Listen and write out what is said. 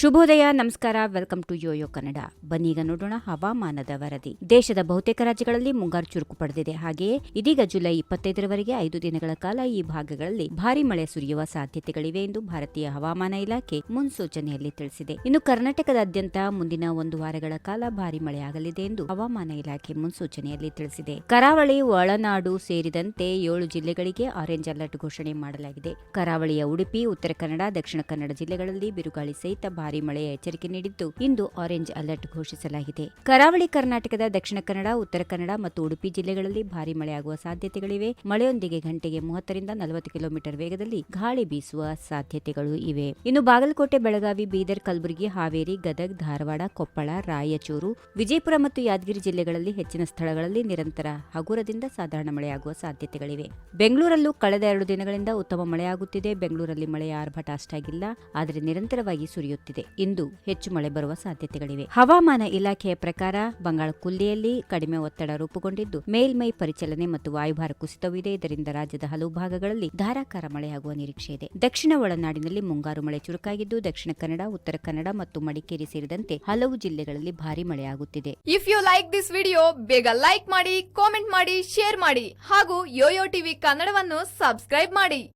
ಶುಭೋದಯ, ನಮಸ್ಕಾರ. Welcome to YoYo Kannada. ಬನ್ನೀಗ ನೋಡೋಣ ಹವಾಮಾನದ ವರದಿ. ದೇಶದ ಬಹುತೇಕ ರಾಜ್ಯಗಳಲ್ಲಿ ಮುಂಗಾರು ಚುರುಕು ಪಡೆದಿದೆ. ಹಾಗೆಯೇ ಇದೀಗ ಜುಲೈ ಇಪ್ಪತ್ತೈದರವರೆಗೆ ಐದು ದಿನಗಳ ಕಾಲ ಈ ಭಾಗಗಳಲ್ಲಿ ಭಾರಿ ಮಳೆ ಸುರಿಯುವ ಸಾಧ್ಯತೆಗಳಿವೆ ಎಂದು ಭಾರತೀಯ ಹವಾಮಾನ ಇಲಾಖೆ ಮುನ್ಸೂಚನೆಯಲ್ಲಿ ತಿಳಿಸಿದೆ. ಇನ್ನು ಕರ್ನಾಟಕದಾದ್ಯಂತ ಮುಂದಿನ ಒಂದು ವಾರಗಳ ಕಾಲ ಭಾರಿ ಮಳೆಯಾಗಲಿದೆ ಎಂದು ಹವಾಮಾನ ಇಲಾಖೆ ಮುನ್ಸೂಚನೆಯಲ್ಲಿ ತಿಳಿಸಿದೆ. ಕರಾವಳಿ, ಒಳನಾಡು ಸೇರಿದಂತೆ ಏಳು ಜಿಲ್ಲೆಗಳಿಗೆ ಆರೆಂಜ್ ಅಲರ್ಟ್ ಘೋಷಣೆ ಮಾಡಲಾಗಿದೆ. ಕರಾವಳಿಯ ಉಡುಪಿ, ಉತ್ತರ ಕನ್ನಡ, ದಕ್ಷಿಣ ಕನ್ನಡ ಜಿಲ್ಲೆಗಳಲ್ಲಿ ಬಿರುಗಾಳಿ ಸಹಿತ ಮಳೆಯ ಎಚ್ಚರಿಕೆ ನೀಡಿದ್ದು ಇಂದು ಆರೆಂಜ್ ಅಲರ್ಟ್ ಘೋಷಿಸಲಾಗಿದೆ. ಕರಾವಳಿ ಕರ್ನಾಟಕದ ದಕ್ಷಿಣ ಕನ್ನಡ, ಉತ್ತರ ಕನ್ನಡ ಮತ್ತು ಉಡುಪಿ ಜಿಲ್ಲೆಗಳಲ್ಲಿ ಭಾರಿ ಮಳೆಯಾಗುವ ಸಾಧ್ಯತೆಗಳಿವೆ. ಮಳೆಯೊಂದಿಗೆ ಗಂಟೆಗೆ ಮೂವತ್ತರಿಂದ ನಲವತ್ತು ಕಿಲೋಮೀಟರ್ ವೇಗದಲ್ಲಿ ಗಾಳಿ ಬೀಸುವ ಸಾಧ್ಯತೆಗಳು ಇವೆ. ಇನ್ನು ಬಾಗಲಕೋಟೆ, ಬೆಳಗಾವಿ, ಬೀದರ್, ಕಲಬುರಗಿ, ಹಾವೇರಿ, ಗದಗ್, ಧಾರವಾಡ, ಕೊಪ್ಪಳ, ರಾಯಚೂರು, ವಿಜಯಪುರ ಮತ್ತು ಯಾದಗಿರಿ ಜಿಲ್ಲೆಗಳಲ್ಲಿ ಹೆಚ್ಚಿನ ಸ್ಥಳಗಳಲ್ಲಿ ನಿರಂತರ ಹಗುರದಿಂದ ಸಾಧಾರಣ ಮಳೆಯಾಗುವ ಸಾಧ್ಯತೆಗಳಿವೆ. ಬೆಂಗಳೂರಲ್ಲೂ ಕಳೆದ ಎರಡು ದಿನಗಳಿಂದ ಉತ್ತಮ ಮಳೆಯಾಗುತ್ತಿದೆ. ಬೆಂಗಳೂರಲ್ಲಿ ಮಳೆಯ ಆರ್ಭಟ ಅಷ್ಟಾಗಿಲ್ಲ. ಆದರೆ ನಿರಂತರವಾಗಿ ಸುರಿಯುತ್ತಿದೆ. ಇಂದು ಹೆಚ್ಚು ಮಳೆ ಬರುವ ಸಾಧ್ಯತೆಗಳಿವೆ. ಹವಾಮಾನ ಇಲಾಖೆಯ ಪ್ರಕಾರ ಬಂಗಾಳ ಕುಲ್ಲಿಯಲ್ಲಿ ಕಡಿಮೆ ಒತ್ತಡ ರೂಪುಗೊಂಡಿದ್ದು, ಮೇಲ್ಮೈ ಪರಿಚಲನೆ ಮತ್ತು ವಾಯುಭಾರ ಕುಸಿತವಿದೆ. ಇದರಿಂದ ರಾಜ್ಯದ ಹಲವು ಭಾಗಗಳಲ್ಲಿ ಧಾರಾಕಾರ ಮಳೆಯಾಗುವ ನಿರೀಕ್ಷೆ ಇದೆ. ದಕ್ಷಿಣ ಒಳನಾಡಿನಲ್ಲಿ ಮುಂಗಾರು ಮಳೆ ಚುರುಕಾಗಿದ್ದು, ದಕ್ಷಿಣ ಕನ್ನಡ, ಉತ್ತರ ಕನ್ನಡ ಮತ್ತು ಮಡಿಕೇರಿ ಸೇರಿದಂತೆ ಹಲವು ಜಿಲ್ಲೆಗಳಲ್ಲಿ ಭಾರಿ ಮಳೆಯಾಗುತ್ತಿದೆ. If you like this video ಬೇಗ ಲೈಕ್ ಮಾಡಿ ಕಾಮೆಂಟ್ ಮಾಡಿ ಶೇರ್ ಮಾಡಿ ಹಾಗೂ ಯೋಯೋ ಟಿವಿ ಕನ್ನಡವನ್ನು ಸಬ್ಸ್ಕ್ರೈಬ್ ಮಾಡಿ.